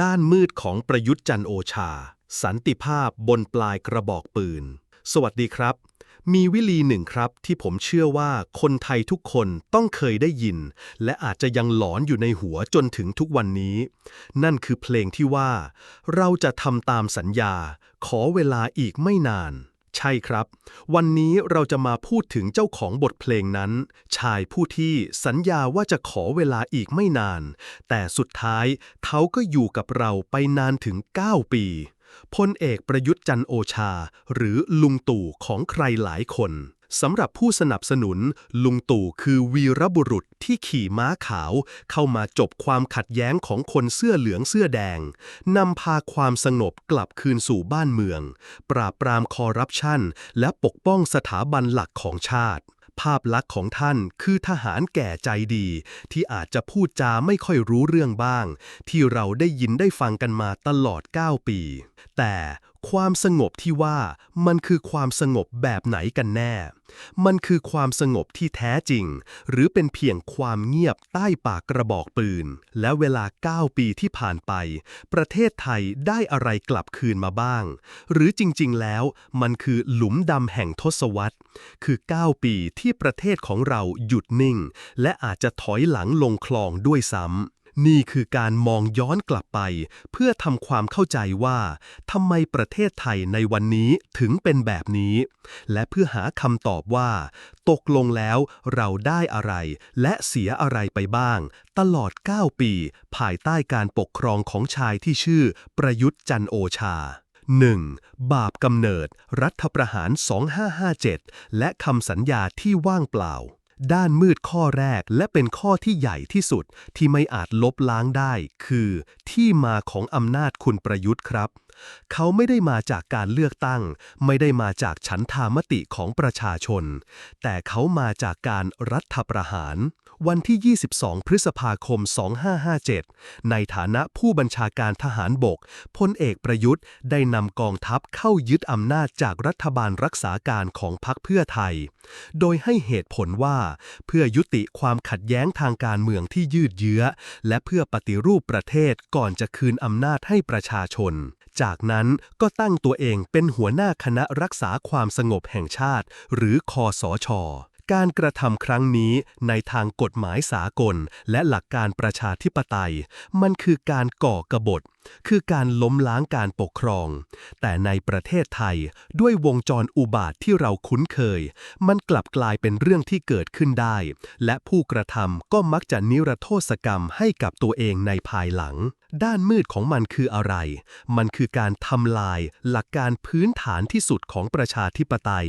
ด้านมืดของประยุทธ์จันโอชา สันติภาพบนปลายกระบอกปืน สวัสดีครับ มีวิลีหนึ่งครับที่ผมเชื่อว่าคนไทยทุกคนต้องเคยได้ยิน และอาจจะยังหลอนอยู่ในหัวจนถึงทุกวันนี้ นั่นคือเพลงที่ว่า เราจะทำตามสัญญา ขอเวลาอีกไม่นาน ใช่ครับ วันนี้เราจะมาพูดถึงเจ้าของบทเพลงนั้น ชายผู้ที่สัญญาว่าจะขอเวลาอีกไม่นาน แต่สุดท้ายเขาก็อยู่กับเราไปนานถึง 9 ปีพลเอกประยุทธ์จันโอชา หรือลุงตู่ของใครหลายคน สำหรับผู้สนับสนุน ลุงตู่คือวีรบุรุษที่ขี่ม้าขาว เข้ามาจบความขัดแย้งของคนเสื้อเหลืองเสื้อแดง นำพาความสงบกลับคืนสู่บ้านเมือง ปราบปรามคอร์รัปชัน และปกป้องสถาบันหลักของชาติ ภาพลักษณ์ของท่านคือทหารแก่ใจดี ที่อาจจะพูดจาไม่ค่อยรู้เรื่องบ้าง ที่เราได้ยินได้ฟังกันมาตลอด 9 ปี แต่ ความสงบที่ว่ามันคือความสงบแบบไหนกันแน่ มันคือความสงบที่แท้จริง หรือเป็นเพียงความเงียบใต้ปากกระบอกปืน และเวลา 9 ปีที่ผ่านไป ประเทศไทยได้อะไรกลับคืนมาบ้าง หรือจริง ๆ แล้วมันคือหลุมดำแห่งทศวรรษ คือ 9 ปีที่ประเทศของเราหยุดนิ่ง และอาจจะถอยหลังลงคลองด้วยซ้ำ นี่คือการมองย้อนกลับไป เพื่อทำความเข้าใจว่าทำไมประเทศไทยในวันนี้ถึงเป็นแบบนี้ และเพื่อหาคำตอบว่า ตกลงแล้วเราได้อะไร และเสียอะไรไปบ้าง ตลอด 9 ปี ภายใต้การปกครองของชายที่ชื่อ ประยุทธ์จันโอชา 1. บาปกำเนิด รัฐประหาร 2557 และคำสัญญาที่ว่างเปล่า ด้านมืดข้อแรกและเป็นข้อที่ใหญ่ที่สุดที่ไม่อาจลบล้างได้ คือที่มาของอำนาจคุณประยุทธ์ครับเขาไม่ได้มาจากการเลือกตั้ง ไม่ได้มาจากฉันทามติของประชาชน แต่เขามาจากการรัฐประหาร วันที่ 22 พฤษภาคม 2557 ในฐานะผู้บัญชาการทหารบกพลเอกประยุทธ์ได้นำกองทัพเข้ายึดอำนาจจากรัฐบาลรักษาการของพรรคเพื่อไทย โดยให้เหตุผลว่า เพื่อยุติความขัดแย้งทางการเมืองที่ยืดเยื้อ และเพื่อปฏิรูปประเทศก่อนจะคืนอำนาจให้ประชาชน จากนั้นก็ตั้งตัวเองเป็นหัวหน้าคณะรักษาความสงบแห่งชาติ หรือคอสชการกระทำครั้งนี้ในทางกฎหมายสากล และหลักการประชาธิปไตย มันคือการก่อกบฏ คือการล้มล้างการปกครอง แต่ในประเทศไทยด้วยวงจรอุบาทที่เราคุ้นเคย มันกลับกลายเป็นเรื่องที่เกิดขึ้นได้ และผู้กระทำก็มักจะนิรโทษกรรมให้กับตัวเองในภายหลัง ด้านมืดของมันคืออะไร มันคือการทำลายหลักการพื้นฐานที่สุดของประชาธิปไตย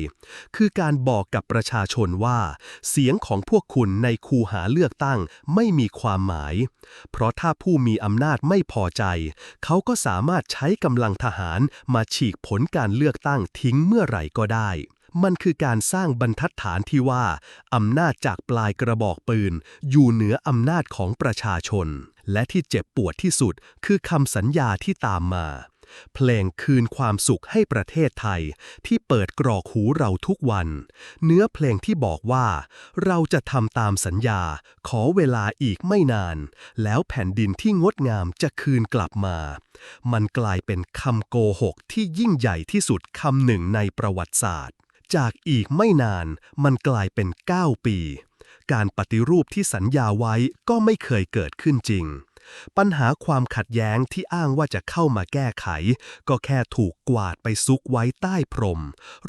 คือการบอกกับประชาชนว่า เสียงของพวกคุณในคูหาเลือกตั้งไม่มีความหมาย เพราะถ้าผู้มีอำนาจไม่พอใจ เขาก็สามารถใช้กำลังทหารมาฉีกผลการเลือกตั้งทิ้งเมื่อไหร่ก็ได้มันคือการสร้างบรรทัดฐานที่ว่า อำนาจจากปลายกระบอกปืน อยู่เหนืออำนาจของประชาชน และที่เจ็บปวดที่สุดคือคำสัญญาที่ตามมา เพลงคืนความสุขให้ประเทศไทย ที่เปิดกรอกหูเราทุกวัน เนื้อเพลงที่บอกว่า เราจะทำตามสัญญา ขอเวลาอีกไม่นาน แล้วแผ่นดินที่งดงามจะคืนกลับมา มันกลายเป็นคำโกหกที่ยิ่งใหญ่ที่สุดคำหนึ่งในประวัติศาสตร์ จากอีกไม่นานมันกลายเป็น 9 ปี การปฏิรูปที่สัญญาไว้ก็ไม่เคยเกิดขึ้นจริง ปัญหาความขัดแย้งที่อ้างว่าจะเข้ามาแก้ไข ก็แค่ถูกกวาดไปซุกไว้ใต้พรม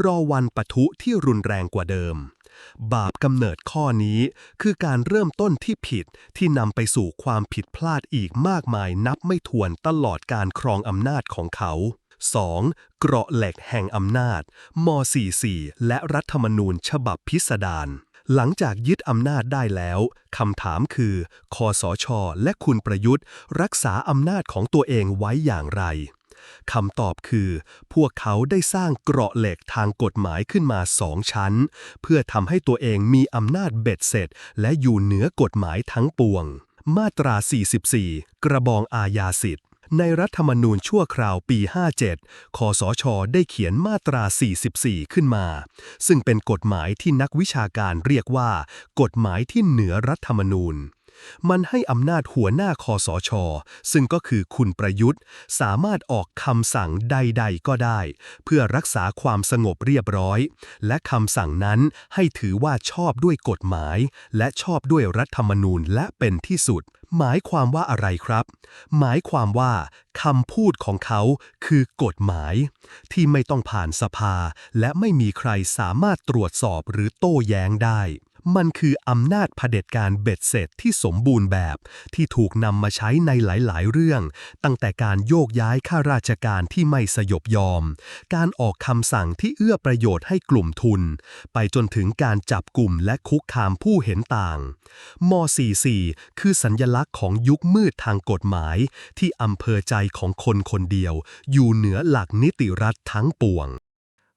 รอวันปะทุที่รุนแรงกว่าเดิม บาปกำเนิดข้อนี้คือการเริ่มต้นที่ผิดที่นำไปสู่ความผิดพลาดอีกมากมายนับไม่ถ้วนตลอดการครองอำนาจของเขา 2. เกราะเหล็กแห่งอำนาจ ม .44 และรัฐธรรมนูญฉบับพิสดาร หลังจากยึดอำนาจได้แล้วคำถามคือคอสช และคุณประยุทธ์ รักษาอำนาจของตัวเองไว้อย่างไรคำตอบคือ พวกเขาได้สร้างเกราะเหล็กทางกฎหมายขึ้นมาสองชั้น เพื่อทำให้ตัวเองมีอำนาจเบ็ดเสร็จ และอยู่เหนือกฎหมายทั้งปวง มาตรา 44 กระบองอาญาสิทธิ์ ในรัฐธรรมนูญชั่วคราวปี 57 คสช ได้เขียนมาตรา 44 ขึ้นมา ซึ่งเป็นกฎหมายที่นักวิชาการเรียกว่า กฎหมายที่เหนือรัฐธรรมนูญ มันให้อำนาจหัวหน้าคอสช ซึ่งก็คือคุณประยุทธ์ สามารถออกคำสั่งใดๆก็ได้ เพื่อรักษาความสงบเรียบร้อย และคำสั่งนั้นให้ถือว่าชอบด้วยกฎหมาย และชอบด้วยรัฐธรรมนูญและเป็นที่สุด หมายความว่าอะไรครับ หมายความว่าคำพูดของเขาคือกฎหมาย ที่ไม่ต้องผ่านสภา และไม่มีใครสามารถตรวจสอบหรือโต้แย้งได้ มันคืออำนาจเผด็จการเบ็ดเสร็จที่สมบูรณ์แบบ ที่ถูกนำมาใช้ในหลาย ๆ เรื่อง ตั้งแต่การโยกย้ายข้าราชการที่ไม่สยบยอม การออกคำสั่งที่เอื้อประโยชน์ให้กลุ่มทุน ไปจนถึงการจับกลุ่มและคุกคามผู้เห็นต่างม 44 คือสัญญลักษณ์ของยุคมืดทางกฎหมาย ที่อำเภอใจของคนคนเดียว อยู่เหนือหลักนิติรัฐทั้งปวง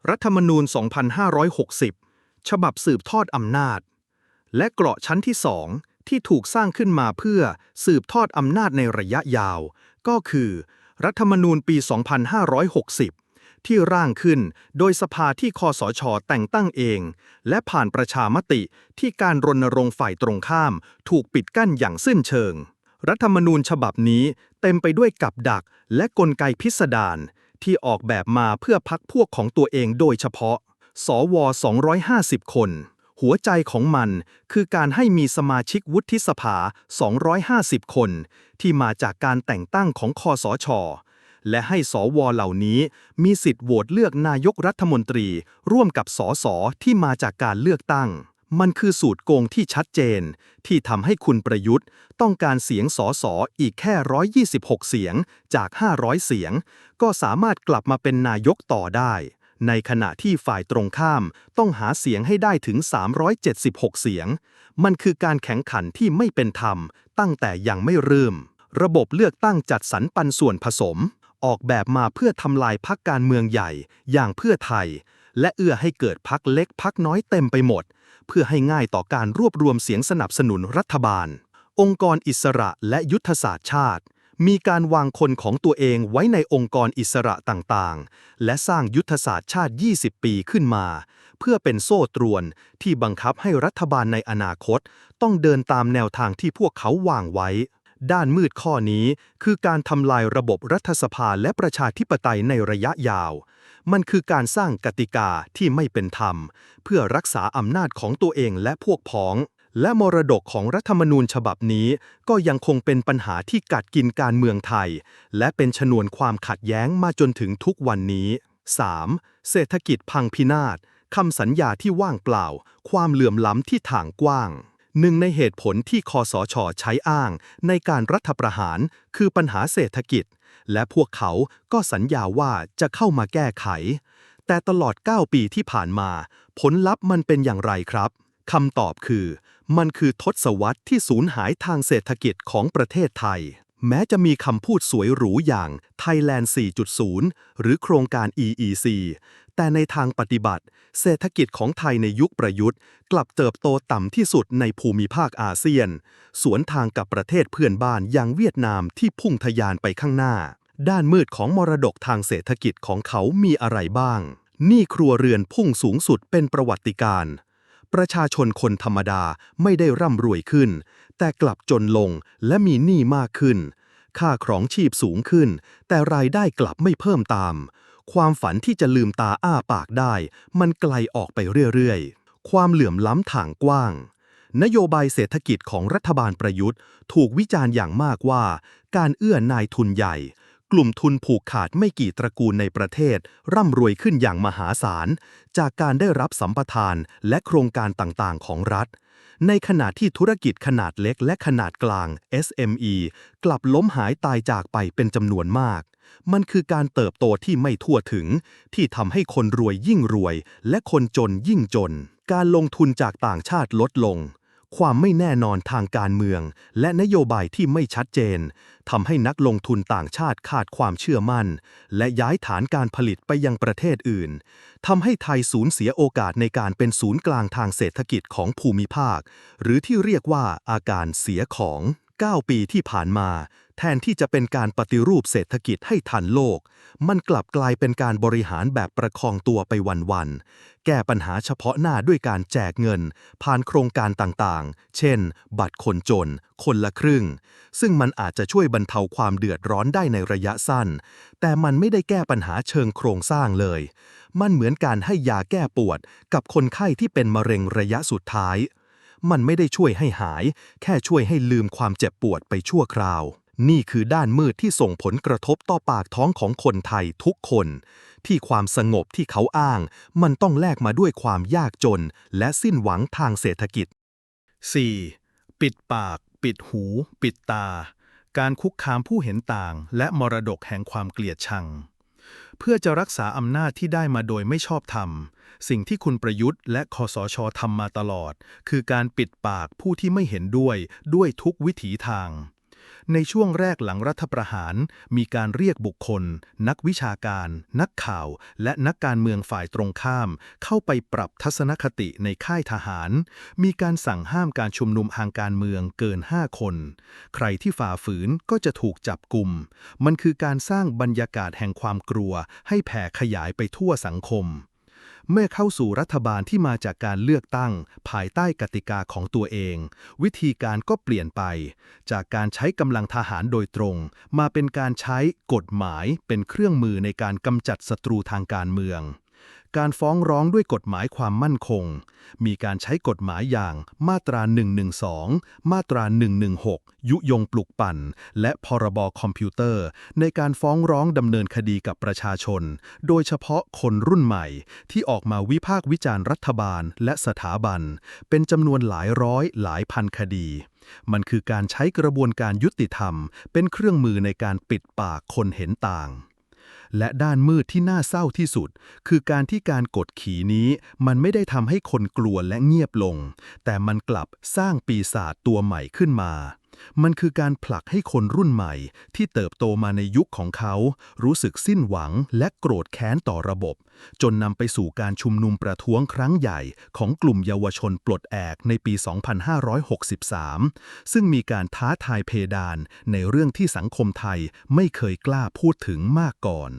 รัฐธรรมนูญ 2560 ฉบับสืบทอดอำนาจ และเกราะชั้นที่สองที่ถูกสร้างขึ้นมาเพื่อสืบทอดอำนาจในระยะยาว ก็คือ รัฐธรรมนูญปี 2560 ที่ร่างขึ้นโดยสภาที่คอสชแต่งตั้งเอง และผ่านประชามติที่การรณรงค์ฝ่ายตรงข้าม ถูกปิดกั้นอย่างสิ้นเชิง รัฐธรรมนูญฉบับนี้เต็มไปด้วยกับดักและกลไกพิสดารที่ออกแบบมาเพื่อพักพวกของตัวเองโดยเฉพาะ สว 250 คน หัวใจของมันคือการให้มีสมาชิกวุฒิสภา 250 คน ที่มาจากการแต่งตั้งของคอสช และให้สวเหล่านี้มีสิทธิ์โหวตเลือกนายกรัฐมนตรี ร่วมกับสสที่มาจากการเลือกตั้ง มันคือสูตรโกงที่ชัดเจน ที่ทำให้คุณประยุทธ์ ต้องการเสียงสสอีกแค่ 126 เสียงจาก 500 เสียง ก็สามารถกลับมาเป็นนายกต่อได้ ในขณะที่ฝ่ายตรงข้ามต้องหาเสียงให้ได้ถึง 376 เสียง มันคือการแข่งขันที่ไม่เป็นธรรม ตั้งแต่ยังไม่เริ่ม ระบบเลือกตั้งจัดสรรปันส่วนผสม ออกแบบมาเพื่อทำลายพักการเมืองใหญ่ อย่างเพื่อไทย และเอื้อให้เกิดพักเล็กพักน้อยเต็มไปหมด เพื่อให้ง่ายต่อการรวบรวมเสียงสนับสนุนรัฐบาล องค์กรอิสระและยุทธศาสตร์ชาติ มีการวางคนของตัวเองไว้ในองค์กรอิสระต่างๆ และสร้างยุทธศาสตร์ชาติ 20 ปีขึ้นมา เพื่อเป็นโซ่ตรวนที่บังคับให้รัฐบาลในอนาคต ต้องเดินตามแนวทางที่พวกเขาวางไว้ ด้านมืดข้อนี้คือการทำลายระบบรัฐสภาและประชาธิปไตยในระยะยาว มันคือการสร้างกติกาที่ไม่เป็นธรรม เพื่อรักษาอำนาจของตัวเองและพวกพ้อง และมรดกของรัฐธรรมนูญฉบับนี้ ก็ยังคงเป็นปัญหาที่กัดกินการเมืองไทย และเป็นชนวนความขัดแย้งมาจนถึงทุกวันนี้ 3. เศรษฐกิจพังพินาศคำสัญญาที่ว่างเปล่า ความเหลื่อมล้ำที่ถ่างกว้าง หนึ่งในเหตุผลที่คอสชใช้อ้าง ในการรัฐประหารคือปัญหาเศรษฐกิจ และพวกเขาก็สัญญาว่าจะเข้ามาแก้ไข แต่ตลอด 9 ปีที่ผ่านมา ผลลัพธ์มันเป็นอย่างไรครับคำตอบคือ มันคือทศวรรษที่สูญหายทางเศรษฐกิจของประเทศไทย แม้จะมีคำพูดสวยหรูอย่าง Thailand 4.0 หรือโครงการ EEC แต่ในทางปฏิบัติ เศรษฐกิจของไทยในยุคประยุทธ์ กลับเติบโตต่ำที่สุดในภูมิภาคอาเซียน สวนทางกับประเทศเพื่อนบ้านอย่างเวียดนามที่พุ่งทะยานไปข้างหน้า ด้านมืดของมรดกทางเศรษฐกิจของเขามีอะไรบ้างหนี้ครัวเรือนพุ่งสูงสุดเป็นประวัติการณ์ ประชาชนคนธรรมดาไม่ได้ร่ำรวยขึ้น แต่กลับจนลงและมีหนี้มากขึ้น ค่าครองชีพสูงขึ้น แต่รายได้กลับไม่เพิ่มตาม ความฝันที่จะลืมตาอ้าปากได้ มันไกลออกไปเรื่อยๆ ความเหลื่อมล้ำถ่างกว้าง นโยบายเศรษฐกิจของรัฐบาลประยุทธ์ ถูกวิจารณ์อย่างมากว่า การเอื้อนายทุนใหญ่ กลุ่มทุนผูกขาดไม่กี่ตระกูลในประเทศ ร่ำรวยขึ้นอย่างมหาศาล จากการได้รับสัมปทานและโครงการต่างๆ ของรัฐ ในขณะที่ธุรกิจขนาดเล็กและขนาดกลาง SME กลับล้มหายตายจากไปเป็นจำนวนมาก มันคือการเติบโตที่ไม่ทั่วถึง ที่ทำให้คนรวยยิ่งรวย และคนจนยิ่งจน การลงทุนจากต่างชาติลดลง ความไม่แน่นอนทางการเมือง และนโยบายที่ไม่ชัดเจนทำให้นักลงทุนต่างชาติขาดความเชื่อมั่น และย้ายฐานการผลิตไปยังประเทศอื่นทำให้ไทยสูญเสียโอกาสในการเป็นศูนย์กลางทางเศรษฐกิจของภูมิภาค หรือที่เรียกว่าอาการเสียของ 9 ปีที่ผ่านมา แทนที่จะเป็นการปฏิรูปเศรษฐกิจให้ทันโลก มันกลับกลายเป็นการบริหารแบบประคองตัวไปวันๆ แก้ปัญหาเฉพาะหน้าด้วยการแจกเงิน ผ่านโครงการต่างๆ เช่น บัตรคนจน คนละครึ่ง ซึ่งมันอาจจะช่วยบรรเทาความเดือดร้อนได้ในระยะสั้น แต่มันไม่ได้แก้ปัญหาเชิงโครงสร้างเลย มันเหมือนการให้ยาแก้ปวด กับคนไข้ที่เป็นมะเร็งระยะสุดท้าย มันไม่ได้ช่วยให้หาย แค่ช่วยให้ลืมความเจ็บปวดไปชั่วคราว นี่คือด้านมืดที่ส่งผลกระทบต่อปากท้องของคนไทยทุกคน ที่ความสงบที่เขาอ้าง มันต้องแลกมาด้วยความยากจน และสิ้นหวังทางเศรษฐกิจ 4. ปิดปาก ปิดหู ปิดตา การคุกคามผู้เห็นต่าง และมรดกแห่งความเกลียดชัง เพื่อจะรักษาอำนาจที่ได้มาโดยไม่ชอบธรรม สิ่งที่คุณประยุทธ์และคอสชทำมาตลอด คือการปิดปากผู้ที่ไม่เห็นด้วยด้วยทุกวิถีทาง ในช่วงแรกหลังรัฐประหาร มีการเรียกบุคคล นักวิชาการ นักข่าว และนักการเมืองฝ่ายตรงข้าม เข้าไปปรับทัศนคติในค่ายทหาร มีการสั่งห้ามการชุมนุมทางการเมืองเกิน 5 คน ใครที่ฝ่าฝืนก็จะถูกจับกลุ่ม มันคือการสร้างบรรยากาศแห่งความกลัว ให้แผ่ขยายไปทั่วสังคม เมื่อเข้าสู่รัฐบาลที่มาจากการเลือกตั้ง ภายใต้กติกาของตัวเอง วิธีการก็เปลี่ยนไป จากการใช้กำลังทหารโดยตรง มาเป็นการใช้กฎหมายเป็นเครื่องมือในการกำจัดศัตรูทางการเมือง การฟ้องร้องด้วยกฎหมายความมั่นคง มีการใช้กฎหมายอย่างมาตรา 112 มาตรา 116 ยุยงปลุกปั่น และพรบคอมพิวเตอร์ ในการฟ้องร้องดำเนินคดีกับประชาชน โดยเฉพาะคนรุ่นใหม่ ที่ออกมาวิพากษ์วิจารณ์รัฐบาลและสถาบัน เป็นจำนวนหลายร้อยหลายพันคดีมันคือการใช้กระบวนการยุติธรรม เป็นเครื่องมือในการปิดปากคนเห็นต่าง และด้านมืดที่น่าเศร้าที่สุด คือการที่การกดขี่นี้มันไม่ได้ทำให้คนกลัวและเงียบลง แต่มันกลับสร้างปีศาจตัวใหม่ขึ้นมา มันคือการผลักให้คนรุ่นใหม่ ที่เติบโตมาในยุคของเขา รู้สึกสิ้นหวังและโกรธแค้นต่อระบบ จนนำไปสู่การชุมนุมประท้วงครั้งใหญ่ของกลุ่มเยาวชนปลดแอกในปี 2563 ซึ่งมีการท้าทายเพดานในเรื่องที่สังคมไทยไม่เคยกล้าพูดถึงมากก่อน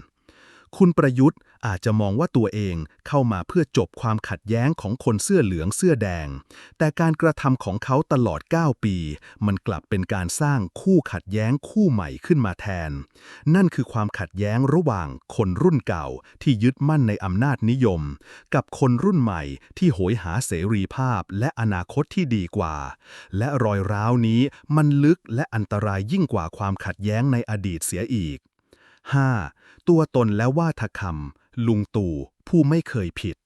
คุณประยุทธ์ อาจจะมองว่าตัวเองเข้ามาเพื่อจบความขัดแย้งของคนเสื้อเหลืองเสื้อแดง แต่การกระทำของเขาตลอด 9 ปี มันกลับเป็นการสร้างคู่ขัดแย้งคู่ใหม่ขึ้นมาแทน นั่นคือความขัดแย้งระหว่างคนรุ่นเก่าที่ยึดมั่นในอำนาจนิยม กับคนรุ่นใหม่ที่โหยหาเสรีภาพและอนาคตที่ดีกว่า และรอยร้าวนี้มันลึกและอันตรายยิ่งกว่าความขัดแย้งในอดีตเสียอีก 5. ตัวตนและวาทคำ ลุงตู่ผู้ไม่เคยผิด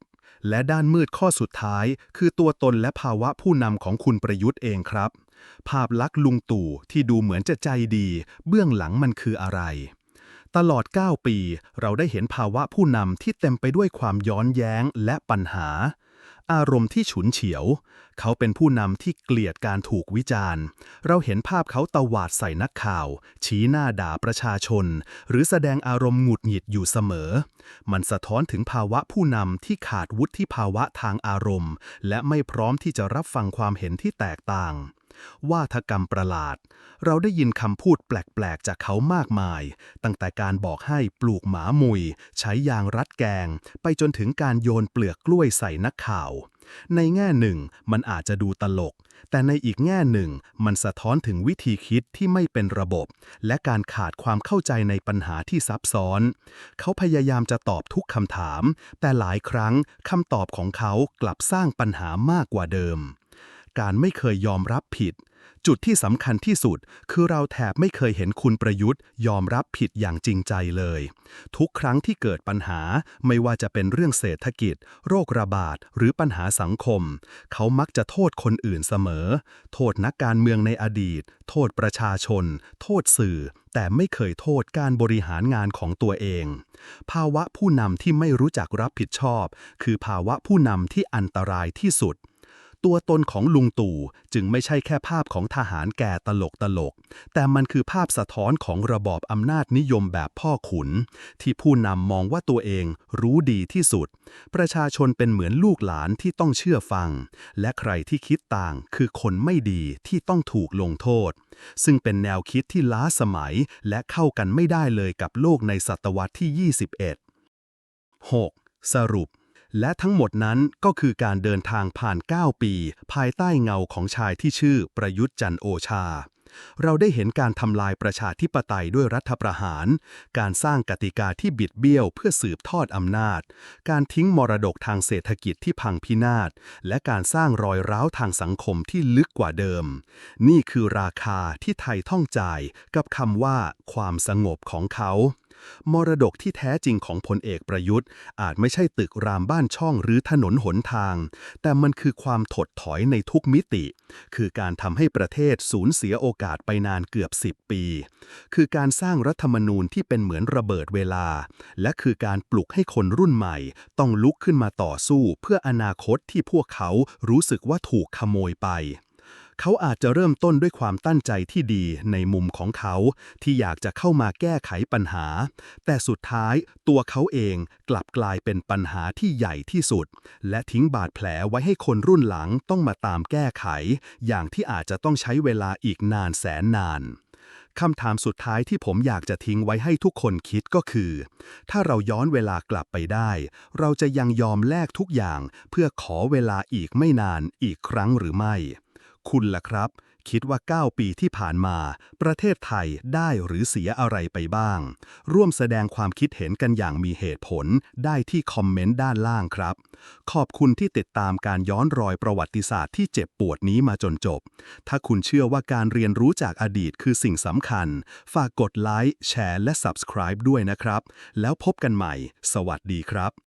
และด้านมืดข้อสุดท้าย คือตัวตนและภาวะผู้นำของคุณประยุทธ์เองครับ ภาพลักษณ์ลุงตู่ที่ดูเหมือนจะใจดี เบื้องหลังมันคืออะไร ตลอด 9 ปี เราได้เห็นภาวะผู้นำที่เต็มไปด้วยความย้อนแย้งและปัญหา อารมณ์ที่ฉุนเฉียว เขาเป็นผู้นำที่เกลียดการถูกวิจารณ์ เราเห็นภาพเขาตวาดใส่นักข่าว ชี้หน้าด่าประชาชน หรือแสดงอารมณ์หงุดหงิดอยู่เสมอ มันสะท้อนถึงภาวะผู้นำที่ขาดวุฒิภาวะทางอารมณ์ และไม่พร้อมที่จะรับฟังความเห็นที่แตกต่าง วาทกรรมประหลาด เราได้ยินคำพูดแปลกๆ จากเขามากมาย ตั้งแต่การบอกให้ปลูกหมามุย ใช้ยางรัดแกง ไปจนถึงการโยนเปลือกกล้วยใส่นักข่าว ในแง่หนึ่งมันอาจจะดูตลก แต่ในอีกแง่หนึ่ง มันสะท้อนถึงวิธีคิดที่ไม่เป็นระบบ และการขาดความเข้าใจในปัญหาที่ซับซ้อน เขาพยายามจะตอบทุกคำถาม แต่หลายครั้งคำตอบของเขากลับสร้างปัญหามากกว่าเดิม การไม่เคยยอมรับผิด จุดที่สำคัญที่สุด คือเราแทบไม่เคยเห็นคุณประยุทธ์ ยอมรับผิดอย่างจริงใจเลย ทุกครั้งที่เกิดปัญหาไม่ว่าจะเป็นเรื่องเศรษฐกิจ โรคระบาด หรือปัญหาสังคม เขามักจะโทษคนอื่นเสมอ โทษนักการเมืองในอดีต โทษประชาชน โทษสื่อแต่ไม่เคยโทษการบริหารงานของตัวเอง ภาวะผู้นำที่ไม่รู้จักรับผิดชอบ คือภาวะผู้นำที่อันตรายที่สุด ตัวตนของลุงตู่จึงไม่ใช่แค่ภาพของทหารแก่ตลกตลก แต่มันคือภาพสะท้อนของระบอบอำนาจนิยมแบบพ่อขุน ที่ผู้นำมองว่าตัวเองรู้ดีที่สุด ประชาชนเป็นเหมือนลูกหลานที่ต้องเชื่อฟัง และใครที่คิดต่างคือคนไม่ดีที่ต้องถูกลงโทษ ซึ่งเป็นแนวคิดที่ล้าสมัยและเข้ากันไม่ได้เลยกับโลกในศตวรรษที่ 21 6. สรุป และทั้งหมดนั้นก็คือการเดินทางผ่าน 9 ปี ภายใต้เงาของชายที่ชื่อประยุทธ์จันโอชา เราได้เห็นการทำลายประชาธิปไตยด้วยรัฐประหาร การสร้างกติกาที่บิดเบี้ยวเพื่อสืบทอดอำนาจ การทิ้งมรดกทางเศรษฐกิจที่พังพินาศ และการสร้างรอยร้าวทางสังคมที่ลึกกว่าเดิม นี่คือราคาที่ไทยต้องจ่ายกับคำว่าความสงบของเขา มรดกที่แท้จริงของพลเอกประยุทธ์ อาจไม่ใช่ตึกรามบ้านช่องหรือถนนหนทาง แต่มันคือความถดถอยในทุกมิติ คือการทำให้ประเทศสูญเสียโอกาสไปนานเกือบ 10 ปี คือการสร้างรัฐธรรมนูญที่เป็นเหมือนระเบิดเวลา และคือการปลุกให้คนรุ่นใหม่ ต้องลุกขึ้นมาต่อสู้เพื่ออนาคตที่พวกเขารู้สึกว่าถูกขโมยไป เขาอาจจะเริ่มต้นด้วยความตั้งใจที่ดีในมุมของเขา ที่อยากจะเข้ามาแก้ไขปัญหา แต่สุดท้ายตัวเขาเองกลับกลายเป็นปัญหาที่ใหญ่ที่สุด และทิ้งบาดแผลไว้ให้คนรุ่นหลังต้องมาตามแก้ไข อย่างที่อาจจะต้องใช้เวลาอีกนานแสนนานคำถามสุดท้ายที่ผมอยากจะทิ้งไว้ให้ทุกคนคิดก็คือ ถ้าเราย้อนเวลากลับไปได้ เราจะยังยอมแลกทุกอย่างเพื่อขอเวลาอีกไม่นานอีกครั้งหรือไม่ คุณล่ะครับ คิดว่า 9 ปีที่ผ่านมา ประเทศไทยได้หรือเสียอะไรไปบ้าง ร่วมแสดงความคิดเห็นกันอย่างมีเหตุผลได้ที่คอมเมนต์ด้านล่างครับ ขอบคุณที่ติดตามการย้อนรอยประวัติศาสตร์ที่เจ็บปวดนี้มาจนจบ ถ้าคุณเชื่อว่าการเรียนรู้จากอดีตคือสิ่งสำคัญ ฝากกดไลค์แชร์และ Subscribe ด้วยนะครับ แล้วพบกันใหม่ สวัสดีครับ